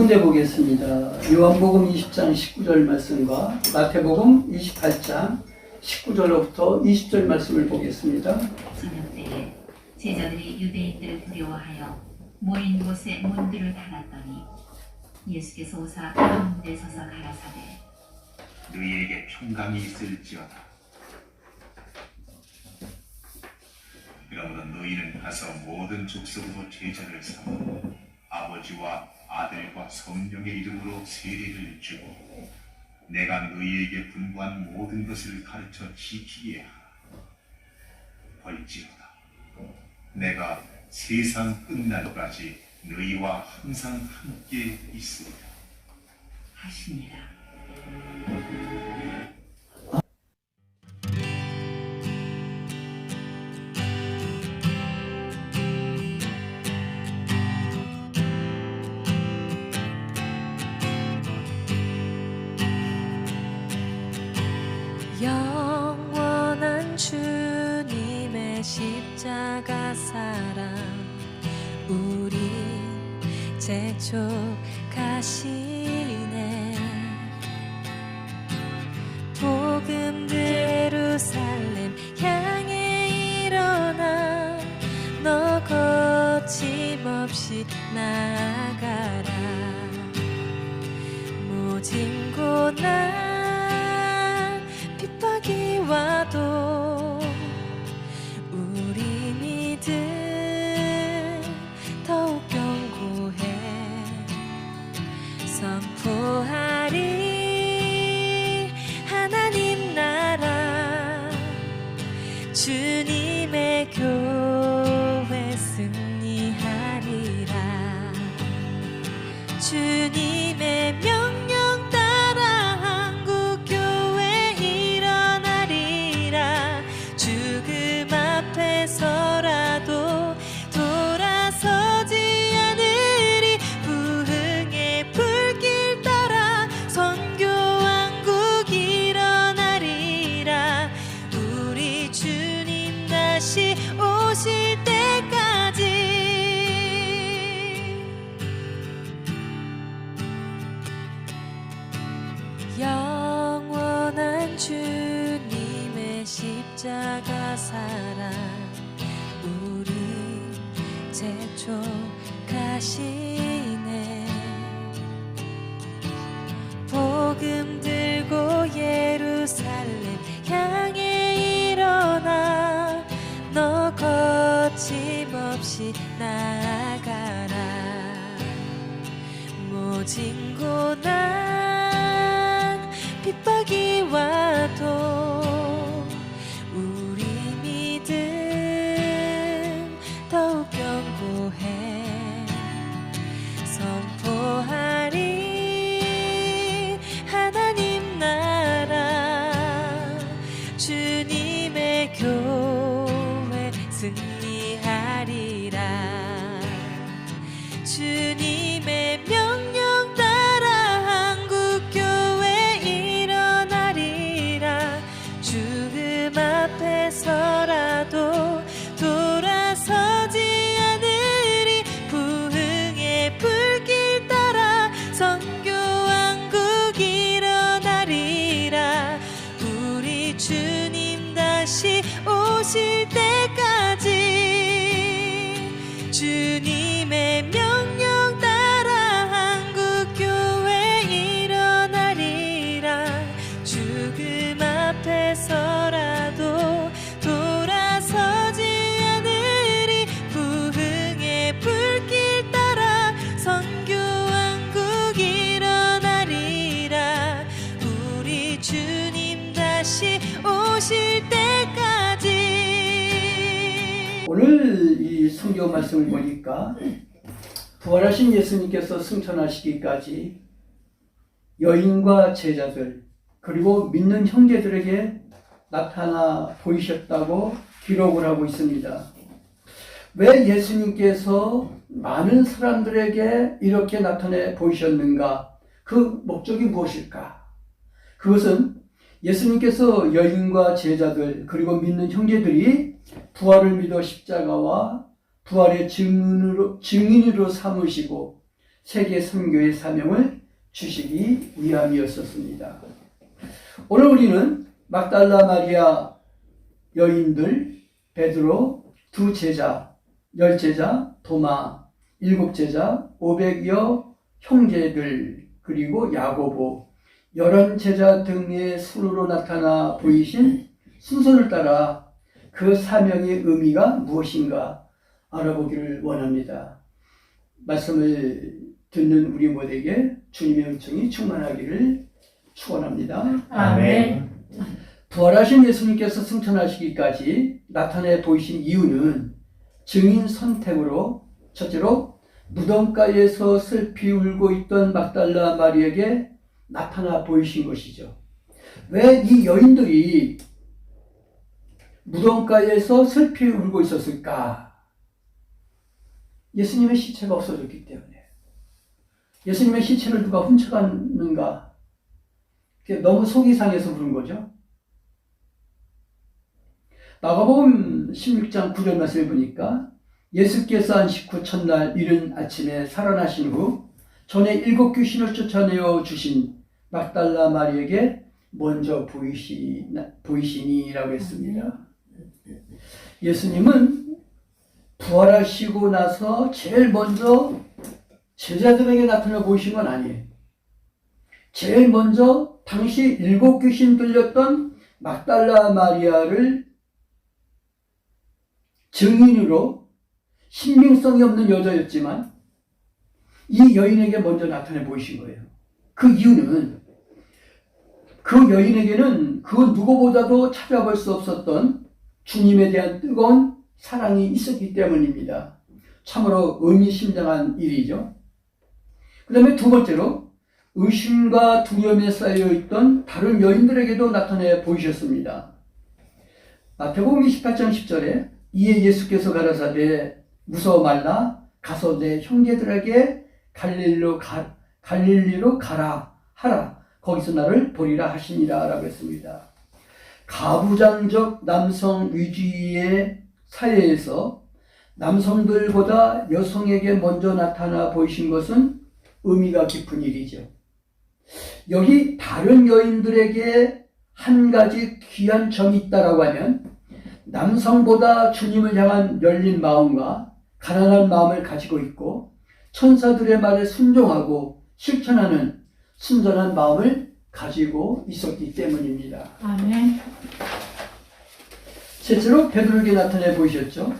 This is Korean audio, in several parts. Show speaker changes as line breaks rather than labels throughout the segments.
구분해 보겠습니다. 요한복음 20장 19절 말씀과 마태복음 28장 19절로부터 20절 말씀을 보겠습니다.
저녁 때에 제자들이 유대인들을 두려워하여 모인 곳에 문들을 닫았더니 예수께서 오사 가운데 서서 가라사대
너희에게 평강이 있을지어다. 그러므로 너희는 가서 모든 족속으로 제자를 삼아 아버지와 아들과 성령의 이름으로 세례를 주고 내가 너희에게 분부한 모든 것을 가르쳐 지키게 하라. 벌지어다. 내가 세상 끝날까지 너희와 항상 함께 있으리라.
하시니라
재촉 십자가 사랑. 우리 재촉하시네. 복음 들고 예루살렘 향해 일어나 너 거침없이 나아가라. 모진 고난
부활하신 예수님께서 승천하시기까지 여인과 제자들 그리고 믿는 형제들에게 나타나 보이셨다고 기록을 하고 있습니다. 왜 예수님께서 많은 사람들에게 이렇게 나타내 보이셨는가? 그 목적이 무엇일까? 그것은 예수님께서 여인과 제자들 그리고 믿는 형제들이 부활을 믿어 십자가와 부활의 증인으로, 증인으로 삼으시고 세계 선교의 사명을 주시기 위함이었었습니다. 오늘 우리는 막달라 마리아 여인들 베드로 두 제자 열 제자 도마 일곱 제자 오백여 형제들 그리고 야고보 열한 제자 등의 수로로 나타나 보이신 순서를 따라 그 사명의 의미가 무엇인가 알아보기를 원합니다. 말씀을 듣는 우리 모두에게 주님의 은총이 충만하기를 축원합니다.
아멘.
부활하신 예수님께서 승천하시기까지 나타내 보이신 이유는 증인 선택으로 첫째로 무덤가에서 슬피 울고 있던 막달라 마리에게 나타나 보이신 것이죠. 왜 이 여인들이 무덤가에서 슬피 울고 있었을까? 예수님의 시체가 없어졌기 때문에. 예수님의 시체를 누가 훔쳐갔는가? 너무 속이 상해서 그런 거죠. 마가복음 16장 9절 말씀을 보니까 예수께서 안식 후 첫날 이른 아침에 살아나신 후 전에 일곱 귀신을 쫓아내어 주신 막달라 마리에게 먼저 보이시, 보이시니라고 했습니다. 예수님은 부활하시고 나서 제일 먼저 제자들에게 나타나 보이신 건 아니에요. 제일 먼저 당시 일곱 귀신 들렸던 막달라 마리아를 증인으로 신빙성이 없는 여자였지만 이 여인에게 먼저 나타내 보이신 거예요. 그 이유는 그 여인에게는 그 누구보다도 찾아볼 수 없었던 주님에 대한 뜨거운 사랑이 있었기 때문입니다. 참으로 의미심장한 일이죠. 그 다음에 두 번째로 의심과 두려움에 쌓여있던 다른 여인들에게도 나타내 보이셨습니다. 마태복음 28장 10절에 이에 예수께서 가라사대 무서워 말라 가서 내 형제들에게 갈릴리로 가 갈릴리로 가라 하라 거기서 나를 보리라 하시니라 라고 했습니다. 가부장적 남성 위주의 사회에서 남성들보다 여성에게 먼저 나타나 보이신 것은 의미가 깊은 일이죠. 여기 다른 여인들에게 한 가지 귀한 점이 있다라고 하면 남성보다 주님을 향한 열린 마음과 가난한 마음을 가지고 있고 천사들의 말에 순종하고 실천하는 순전한 마음을 가지고 있었기 때문입니다.
아멘.
실제로 베드로에게 나타내 보이셨죠?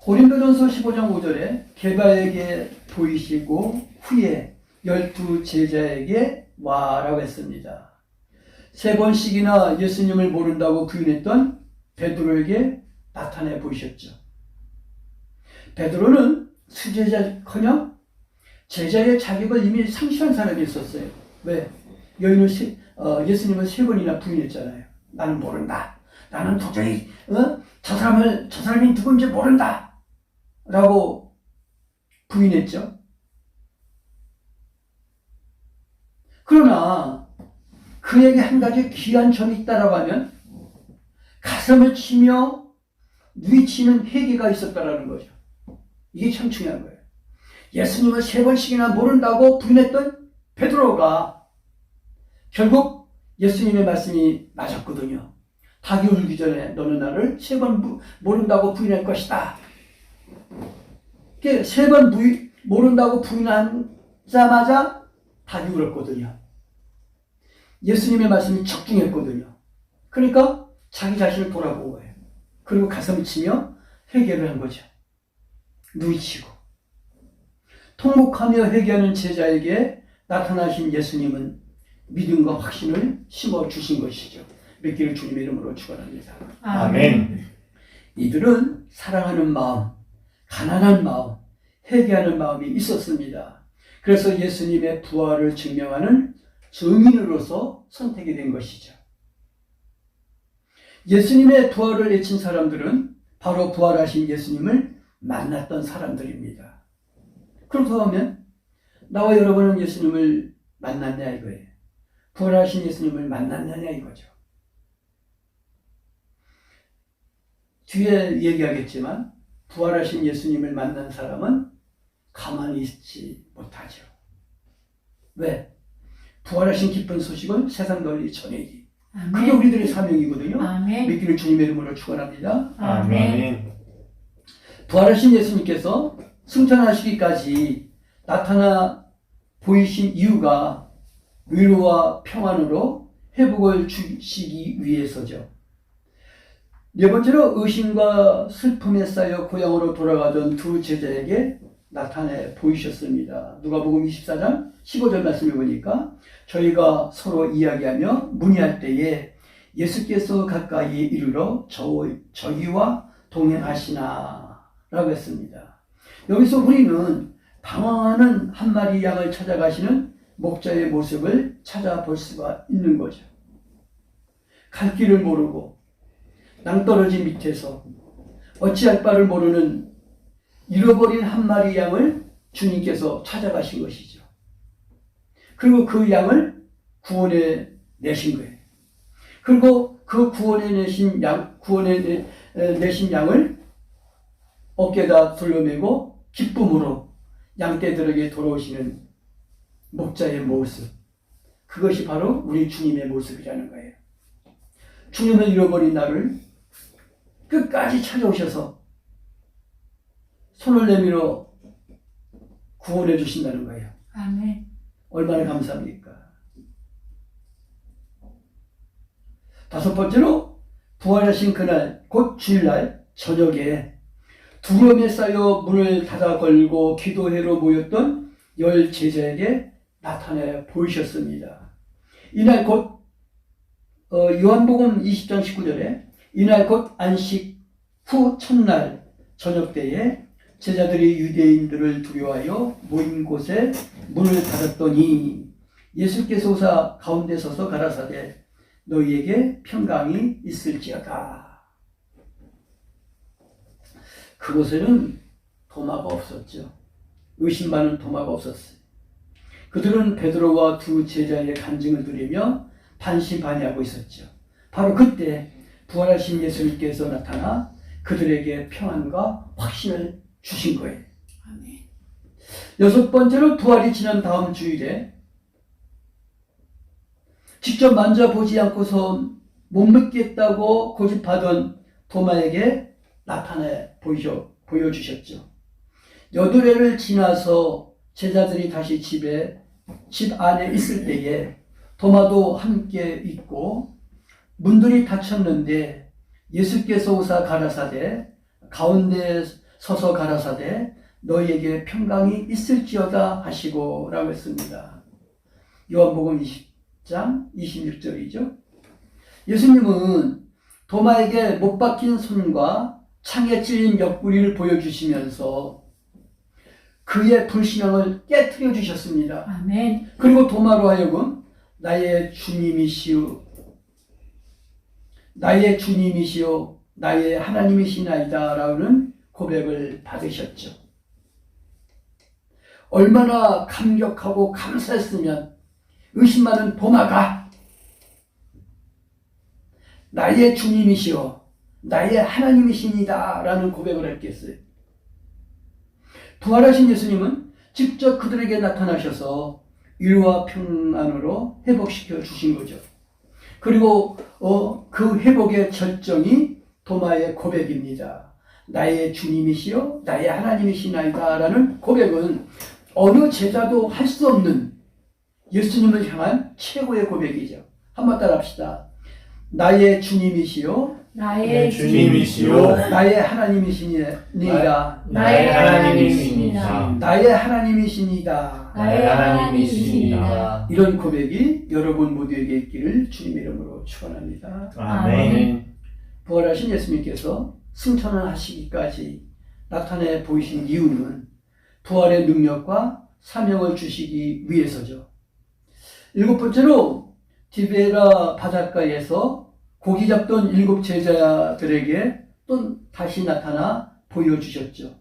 고린도전서 15장 5절에 게바에게 보이시고 후에 열두 제자에게 와라고 했습니다. 세 번씩이나 예수님을 모른다고 부인했던 베드로에게 나타내 보이셨죠. 베드로는 수제자커녕 제자의 자격을 이미 상실한 사람이 있었어요. 왜? 여인을 세, 어, 예수님을 세 번이나 부인했잖아요. 나는 모른다. 나는 도저히 어? 저 사람을 저 사람이 누군지 모른다. 라고 부인했죠. 그러나 그에게 한 가지 귀한 점이 있다라고 하면 가슴을 치며 누이치는 회개가 있었다라는 거죠. 이게 참 중요한 거예요. 예수님을 세 번씩이나 모른다고 부인했던 베드로가 결국 예수님의 말씀이 맞았거든요. 닭이 울기 전에 너는 나를 세 번 모른다고 부인할 것이다. 세 번 모른다고 부인하자마자 닭이 울었거든요. 예수님의 말씀이 적중했거든요. 그러니까 자기 자신을 돌아본 거예요. 그리고 가슴 치며 회개를 한 거죠. 누이치고. 통곡하며 회개하는 제자에게 나타나신 예수님은 믿음과 확신을 심어 주신 것이죠. 믿기를 주님의 이름으로 축원합니다.
아멘.
이들은 사랑하는 마음, 가난한 마음, 회개하는 마음이 있었습니다. 그래서 예수님의 부활을 증명하는 증인으로서 선택이 된 것이죠. 예수님의 부활을 외친 사람들은 바로 부활하신 예수님을 만났던 사람들입니다. 그렇다고 하면 나와 여러분은 예수님을 만났냐 이거예요. 부활하신 예수님을 만났느냐 이거죠. 뒤에 얘기하겠지만 부활하신 예수님을 만난 사람은 가만히 있지 못하죠. 왜? 부활하신 기쁜 소식을 세상 널리 전해기. 그게
아멘.
우리들의 사명이거든요.
아멘.
믿기를 주님의 이름으로 축원합니다.
아멘.
부활하신 예수님께서 승천하시기까지 나타나 보이신 이유가 위로와 평안으로 회복을 주시기 위해서죠. 네 번째로 의심과 슬픔에 쌓여 고향으로 돌아가던 두 제자에게 나타내 보이셨습니다. 누가복음 24장 15절 말씀을 보니까 저희가 서로 이야기하며 문의할 때에 예수께서 가까이 이르러 저, 저희와 동행하시나 라고 했습니다. 여기서 우리는 방황하는 한 마리 양을 찾아가시는 목자의 모습을 찾아볼 수가 있는 거죠. 갈 길을 모르고 낭떠러지 밑에서 어찌할 바를 모르는 잃어버린 한 마리 양을 주님께서 찾아가신 것이죠. 그리고 그 양을 구원해 내신 거예요. 그리고 그 구원해 내신 양, 구원해 내신 양을 어깨에다 돌려매고 기쁨으로 양떼들에게 돌아오시는 목자의 모습. 그것이 바로 우리 주님의 모습이라는 거예요. 주님을 잃어버린 나를 끝까지 찾아오셔서 손을 내밀어 구원해 주신다는 거예요.
아멘.
얼마나 감사합니까? 다섯 번째로 부활하신 그날 곧 주일날 저녁에 두려움에 쌓여 문을 닫아 걸고 기도회로 모였던 열 제자에게 나타내 보이셨습니다. 이날 곧 어, 요한복음 20장 19절에 이날 곧 안식 후 첫날 저녁 때에 제자들이 유대인들을 두려워하여 모인 곳에 문을 닫았더니 예수께서 오사 가운데 서서 가라사대 너희에게 평강이 있을지어다. 그곳에는 도마가 없었죠. 의심 많은 도마가 없었어요. 그들은 베드로와 두 제자의 간증을 들으며 반신반의하고 있었죠. 바로 그때 부활하신 예수님께서 나타나 그들에게 평안과 확신을 주신 거예요.
아멘.
여섯 번째로 부활이 지난 다음 주일에 직접 만져보지 않고서 못 믿겠다고 고집하던 도마에게 나타내 보여, 보여주셨죠. 여드레를 지나서 제자들이 다시 집에, 집 안에 있을 때에 도마도 함께 있고 문들이 닫혔는데 예수께서 오사 가라사대 가운데 서서 가라사대 너희에게 평강이 있을지어다 하시고 라고 했습니다. 요한복음 20장 26절이죠. 예수님은 도마에게 못 박힌 손과 창에 찔린 옆구리를 보여주시면서 그의 불신앙을 깨뜨려 주셨습니다.
아멘.
그리고 도마로 하여금 나의 주님이시오 나의 주님이시오 나의 하나님이시나이다라는 고백을 받으셨죠. 얼마나 감격하고 감사했으면 의심 많은 도마가 나의 주님이시오 나의 하나님이십니다 라는 고백을 했겠어요. 부활하신 예수님은 직접 그들에게 나타나셔서 위로와 평안으로 회복시켜 주신 거죠. 그리고 어, 그 회복의 절정이 도마의 고백입니다. 나의 주님이시여 나의 하나님이시나이다 라는 고백은 어느 제자도 할 수 없는 예수님을 향한 최고의 고백이죠. 한번 따라 합시다. 나의 주님이시여
나의
네,
주님이시요.
나의 하나님이시니이다.
나의
하나님이십니다.
나의 하나님이시니다.
나의 하나님이십니다.
이런 고백이 여러분 모두에게 있기를 주님의 이름으로 축원합니다.
아멘.
부활하신 예수님께서 승천을 하시기까지 나타내 보이신 이유는 부활의 능력과 사명을 주시기 위해서죠. 일곱 번째로 디베라 바닷가에서 고기 잡던 일곱 제자들에게 또 다시 나타나 보여주셨죠.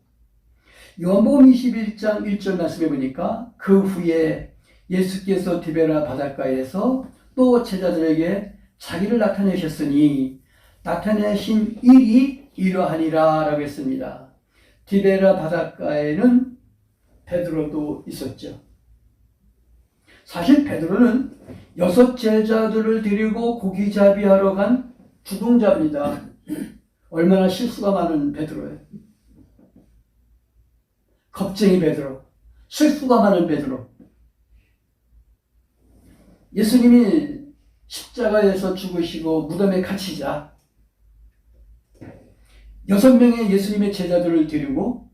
요한복음 21장 1절 말씀해 보니까 그 후에 예수께서 디베라 바닷가에서 또 제자들에게 자기를 나타내셨으니 나타내신 일이 이러하니라 라고 했습니다. 디베라 바닷가에는 베드로도 있었죠. 사실 베드로는 여섯 제자들을 데리고 고기잡이하러 간 주동자입니다. 얼마나 실수가 많은 베드로예요. 겁쟁이 베드로, 실수가 많은 베드로. 예수님이 십자가에서 죽으시고 무덤에 갇히자 여섯 명의 예수님의 제자들을 데리고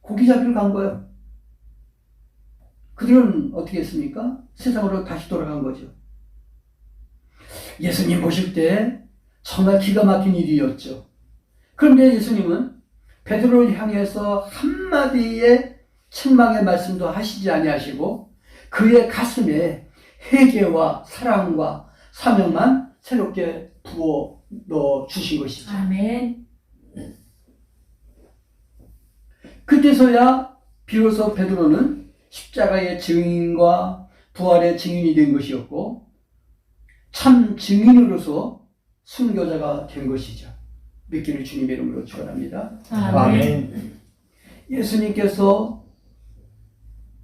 고기잡이를 간 거예요. 그들은 어떻게 했습니까? 세상으로 다시 돌아간 거죠. 예수님 보실 때 정말 기가 막힌 일이었죠. 그런데 예수님은 베드로를 향해서 한마디의 책망의 말씀도 하시지 아니하시고 그의 가슴에 회개와 사랑과 사명만 새롭게 부어 넣어 주신 것이죠.
아멘.
그때서야 비로소 베드로는 십자가의 증인과 부활의 증인이 된 것이었고 참 증인으로서 순교자가 된 것이죠. 믿기를 주님의 이름으로 축원합니다.
아멘.
예수님께서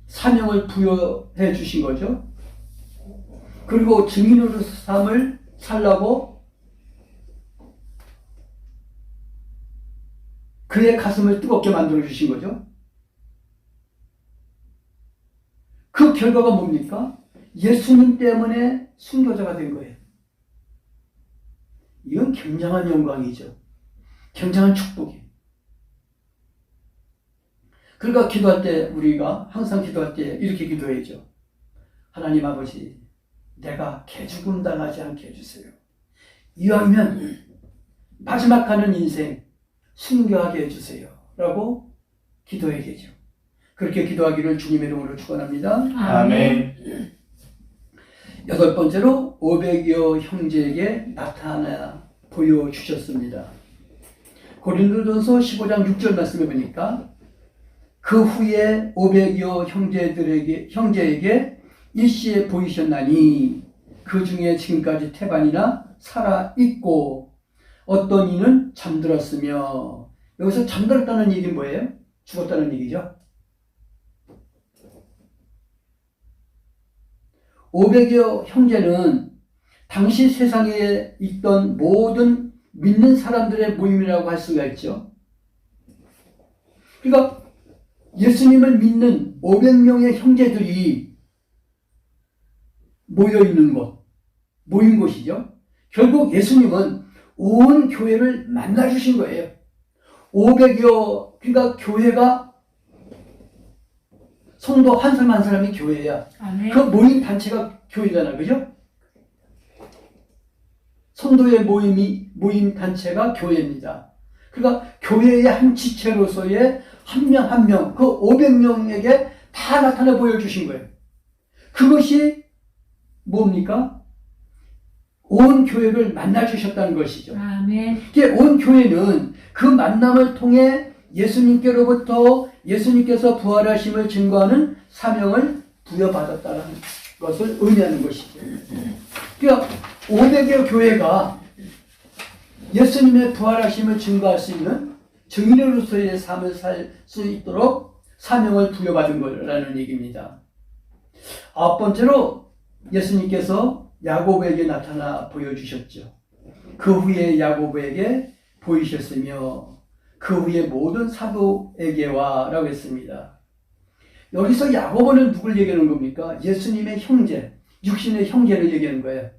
사명을 부여해 주신 거죠. 그리고 증인으로서 삶을 살라고 그의 가슴을 뜨겁게 만들어 주신 거죠. 그 결과가 뭡니까? 예수님 때문에 순교자가 된 거예요. 이건 굉장한 영광이죠. 굉장한 축복이에요. 그러니까 기도할 때 우리가 항상 기도할 때 이렇게 기도해야죠. 하나님 아버지, 내가 개죽음 당하지 않게 해주세요. 이왕이면 마지막 가는 인생 순교하게 해주세요. 라고 기도해야 되죠. 그렇게 기도하기를 주님의 이름으로 축원합니다.
아멘.
여덟 번째로 500여 형제에게 나타나 보여주셨습니다. 고린도전서 15장 6절 말씀해 보니까 그 후에 500여 형제들에게 형제에게 일시에 보이셨나니 그 중에 지금까지 태반이나 살아 있고 어떤 이는 잠들었으며 여기서 잠들었다는 얘기는 뭐예요? 죽었다는 얘기죠. 500여 형제는 당시 세상에 있던 모든 믿는 사람들의 모임이라고 할 수가 있죠. 그러니까 예수님을 믿는 500명의 형제들이 모여 있는 곳, 모인 곳이죠. 결국 예수님은 온 교회를 만나 주신 거예요. 500여 그러니까 교회가 성도 한 사람 한 사람이 교회야.
아멘.
그 모임 단체가 교회잖아, 그죠? 성도의 모임이 모임 단체가 교회입니다. 그러니까 교회의 한 지체로서의 한 명 한 명, 그 500명에게 다 나타내 보여주신 거예요. 그것이 뭡니까? 온 교회를 만나 주셨다는 것이죠.
아멘.
이게 온 교회는 그 만남을 통해 예수님께로부터 예수님께서 부활하심을 증거하는 사명을 부여받았다는 것을 의미하는 것이죠. 그러니까 500여 교회가 예수님의 부활하심을 증거할 수 있는 증인으로서의 삶을 살 수 있도록 사명을 부여받은 거라는 얘기입니다. 아홉 번째로 예수님께서 야고보에게 나타나 보여주셨죠. 그 후에 야고보에게 보이셨으며 그 후에 모든 사도에게와라고 했습니다. 여기서 야고보는 누굴 얘기하는 겁니까? 예수님의 형제, 육신의 형제를 얘기하는 거예요.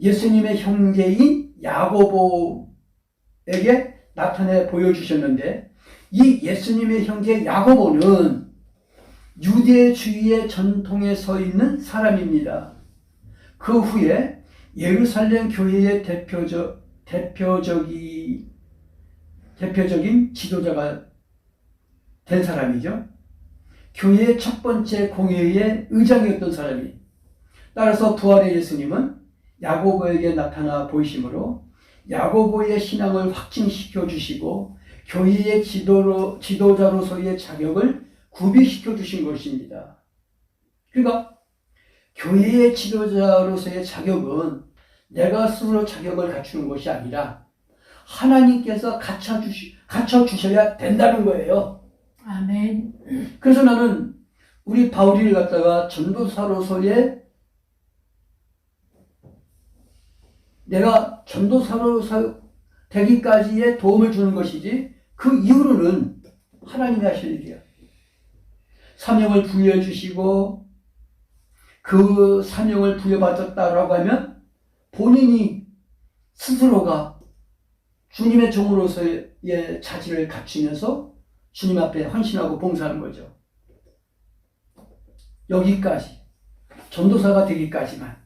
예수님의 형제인 야고보에게 나타내 보여주셨는데 이 예수님의 형제 야고보는 유대주의의 전통에 서 있는 사람입니다. 그 후에 예루살렘 교회의 대표적 대표적이 대표적인 지도자가 된 사람이죠. 교회의 첫 번째 공회의 의장이었던 사람이. 따라서 부활의 예수님은 야고보에게 나타나 보이심으로 야고보의 신앙을 확증시켜 주시고 교회의 지도로 지도자로서의 자격을 구비시켜 주신 것입니다. 그러니까 교회의 지도자로서의 자격은 내가 스스로 자격을 갖추는 것이 아니라 하나님께서 갖춰 주시 갖춰 주셔야 된다는 거예요.
아멘.
그래서 나는 우리 바울이를 갖다가 전도사로서의 내가 전도사로서 되기까지의 도움을 주는 것이지 그 이후로는 하나님이 하실 일이야. 사명을 부여해 주시고 그 사명을 부여받았다라고 하면 본인이 스스로가 주님의 종으로서의 자질을 갖추면서 주님 앞에 헌신하고 봉사하는 거죠. 여기까지 전도사가 되기까지만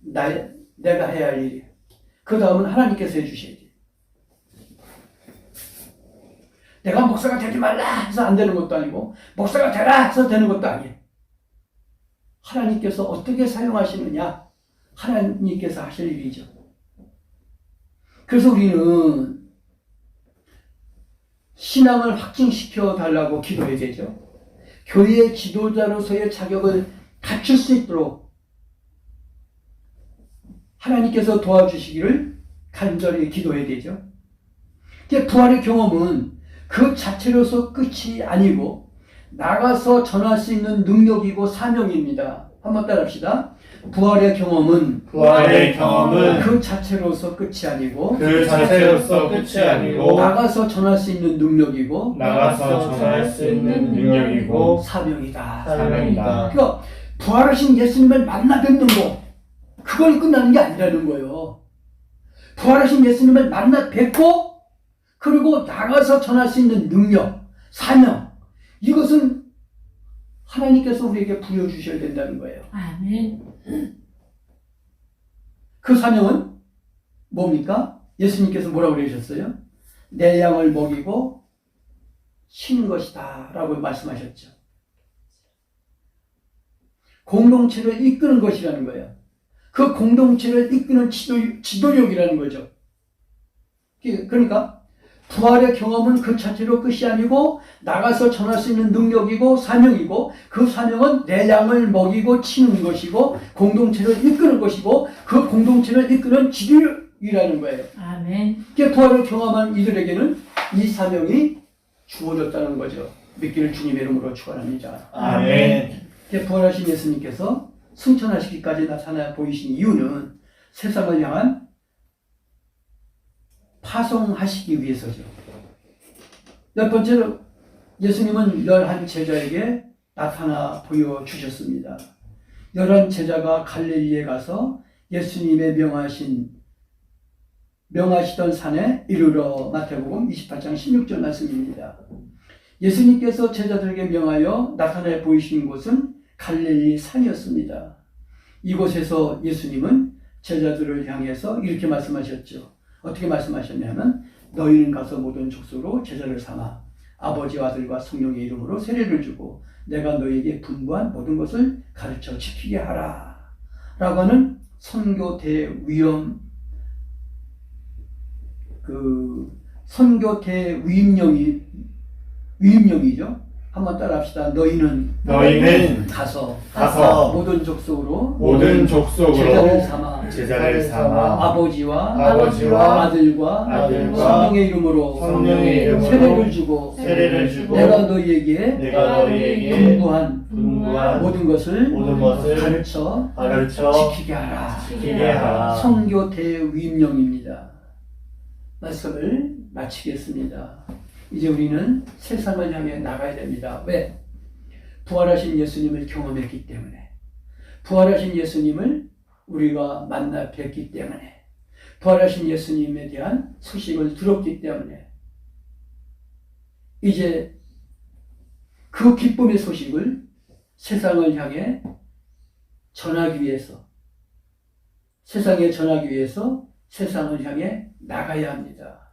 나, 내가 해야 할 일이에요. 그 다음은 하나님께서 해주셔야지. 내가 목사가 되지 말라 해서 안 되는 것도 아니고 목사가 되라 해서 되는 것도 아니에요. 하나님께서 어떻게 사용하시느냐 하나님께서 하실 일이죠. 그래서 우리는 신앙을 확증시켜 달라고 기도해야 되죠. 교회 지도자로서의 자격을 갖출 수 있도록 하나님께서 도와주시기를 간절히 기도해야 되죠. 이게 부활의 경험은 그 자체로서 끝이 아니고 나가서 전할 수 있는 능력이고 사명입니다. 한번 따라합시다. 부활의 경험은
부활의 경험은
그 자체로서 끝이 아니고
그 자체로서 끝이 아니고
나가서 전할 수 있는 능력이고
나가서 전할 수 있는 능력이고
사명이다.
사명이다.
그러니까 부활하신 예수님을 만나 뵙는 거 그걸 끝나는 게 아니라는 거예요. 부활하신 예수님을 만나 뵙고 그리고 나가서 전할 수 있는 능력, 사명 이것은 하나님께서 우리에게 부여주셔야 된다는 거예요.
아멘.
그 사명은 뭡니까? 예수님께서 뭐라고 그러셨어요? 내 양을 먹이고 치는 것이다 라고 말씀하셨죠. 공동체를 이끄는 것이라는 거예요. 그 공동체를 이끄는 지도, 지도력이라는 거죠. 그러니까 부활의 경험은 그 자체로 끝이 아니고 나가서 전할 수 있는 능력이고 사명이고 그 사명은 내 양을 먹이고 치는 것이고 공동체를 이끄는 것이고 그 공동체를 이끄는 지도력이라는 거예요.
아멘.
이게 부활을 경험한 이들에게는 이 사명이 주어졌다는 거죠. 믿기를 주님의 이름으로 축원합니다.
아멘.
이게 부활하신 예수님께서 승천하시기까지 나타나 보이신 이유는 세상을 향한 파송하시기 위해서죠. 몇 번째로 예수님은 열한 제자에게 나타나 보여주셨습니다. 열한 제자가 갈릴리에 가서 예수님의 명하신 명하시던 산에 이르러 마태복음 28장 16절 말씀입니다. 예수님께서 제자들에게 명하여 나타내 보이신 곳은 갈릴리 산이었습니다. 이곳에서 예수님은 제자들을 향해서 이렇게 말씀하셨죠. 어떻게 말씀하셨냐면 너희는 가서 모든 족속으로 제자를 삼아 아버지와 아들과 성령의 이름으로 세례를 주고 내가 너희에게 분부한 모든 것을 가르쳐 지키게 하라. 라고 하는 선교 대위험 그 선교 대위임령이 위임령이죠. 한번 따라합시다. 너희는
너희는
가서
가서
모든 족속으로
모든
제자를
족속으로
삼아
제자를 삼아
아버지와
아버지와
아들과
아들과
성령의 이름으로
성령의 이름으로
세례를 주고
세례를 주고
내가 너희에게
내가 너희에게
분부한
분부한
모든 것을
모든 것을
가르쳐
가르쳐
지키게 하라.
지키게 하라.
성교 대위임령입니다. 말씀을 마치겠습니다. 이제 우리는 세상을 향해 나가야 됩니다. 왜? 부활하신 예수님을 경험했기 때문에. 부활하신 예수님을 우리가 만나 뵙기 때문에. 부활하신 예수님에 대한 소식을 들었기 때문에. 이제 그 기쁨의 소식을 세상을 향해 전하기 위해서, 세상에 전하기 위해서 세상을 향해 나가야 합니다.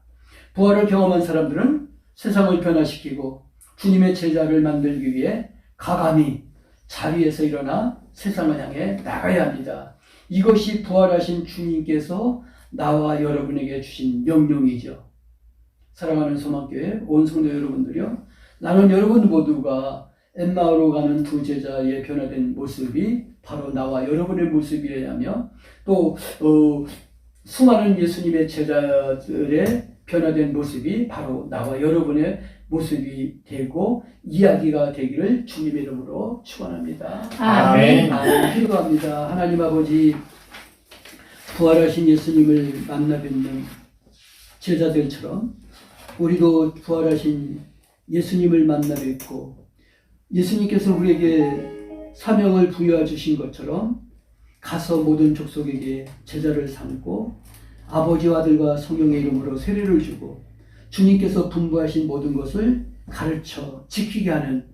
부활을 경험한 사람들은 세상을 변화시키고 주님의 제자를 만들기 위해 가감히 자리에서 일어나 세상을 향해 나가야 합니다. 이것이 부활하신 주님께서 나와 여러분에게 주신 명령이죠. 사랑하는 소망교회 온 성도 여러분들요. 나는 여러분 모두가 엠마오로 가는 두 제자의 변화된 모습이 바로 나와 여러분의 모습이라며 또 어, 수많은 예수님의 제자들의 변화된 모습이 바로 나와 여러분의 모습이 되고 이야기가 되기를 주님의 이름으로 축원합니다.
아멘.
아멘. 기도합니다. 하나님 아버지 부활하신 예수님을 만나 뵙는 제자들처럼 우리도 부활하신 예수님을 만나 뵙고 예수님께서 우리에게 사명을 부여해 주신 것처럼 가서 모든 족속에게 제자를 삼고 아버지와 아들과 성령의 이름으로 세례를 주고 주님께서 분부하신 모든 것을 가르쳐 지키게 하는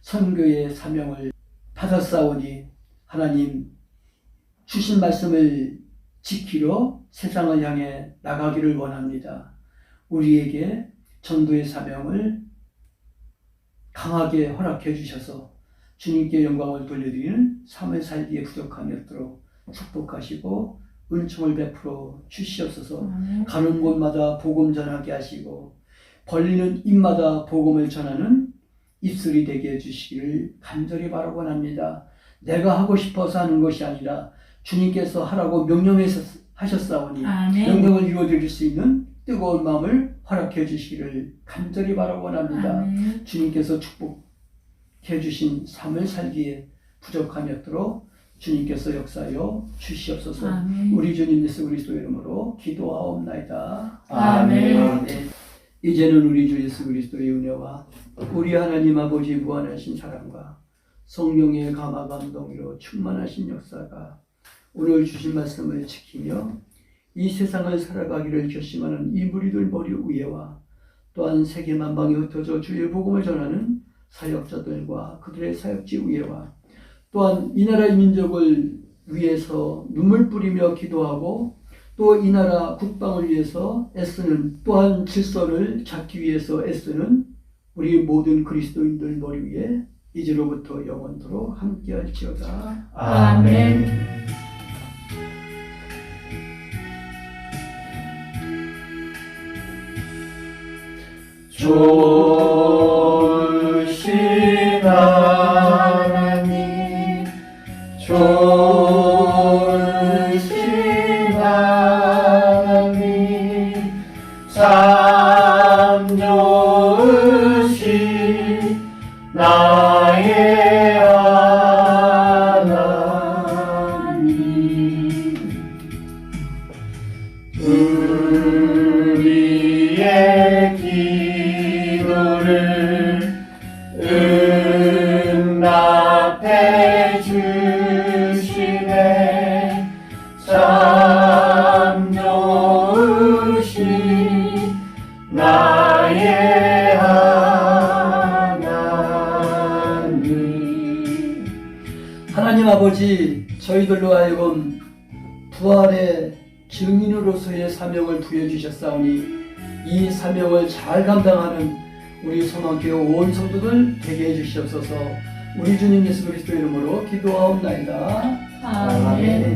선교의 사명을 받았사오니 하나님 주신 말씀을 지키러 세상을 향해 나가기를 원합니다. 우리에게 전도의 사명을 강하게 허락해 주셔서 주님께 영광을 돌려드리는 삶을 살기에 부족함이 없도록 축복하시고 은총을 베풀어 주시옵소서 가는 곳마다 복음 전하게 하시고 벌리는 입마다 복음을 전하는 입술이 되게 해주시기를 간절히 바라고 합니다. 내가 하고 싶어서 하는 것이 아니라 주님께서 하라고 명령하셨사오니 명령을 이루어드릴 수 있는 뜨거운 마음을 허락해 주시기를 간절히 바라고 합니다. 주님께서 축복해 주신 삶을 살기에 부족함이 없도록 주님께서 역사하여 주시옵소서. 우리 주님 예수 그리스도 이름으로 기도하옵나이다.
아멘.
네. 이제는 우리 주 예수 그리스도의 은혜와 우리 하나님 아버지 무한하신 사랑과 성령의 감화 감동으로 충만하신 역사가 오늘 주신 말씀을 지키며 이 세상을 살아가기를 결심하는 이 무리들 머리 위에와 또한 세계 만방에 흩어져 주의 복음을 전하는 사역자들과 그들의 사역지 위에와 또한 이 나라의 민족을 위해서 눈물 뿌리며 기도하고 또 이 나라 국방을 위해서 애쓰는 또한 질서를 잡기 위해서 애쓰는 우리 모든 그리스도인들 머리 위에 이제로부터 영원토록 함께할지어다.
아멘. 좋
잘 감당하는 우리 성악교 온 성도들 되게 해주시옵소서 우리 주님 예수 그리스도 이름으로 기도하옵나이다.
아멘.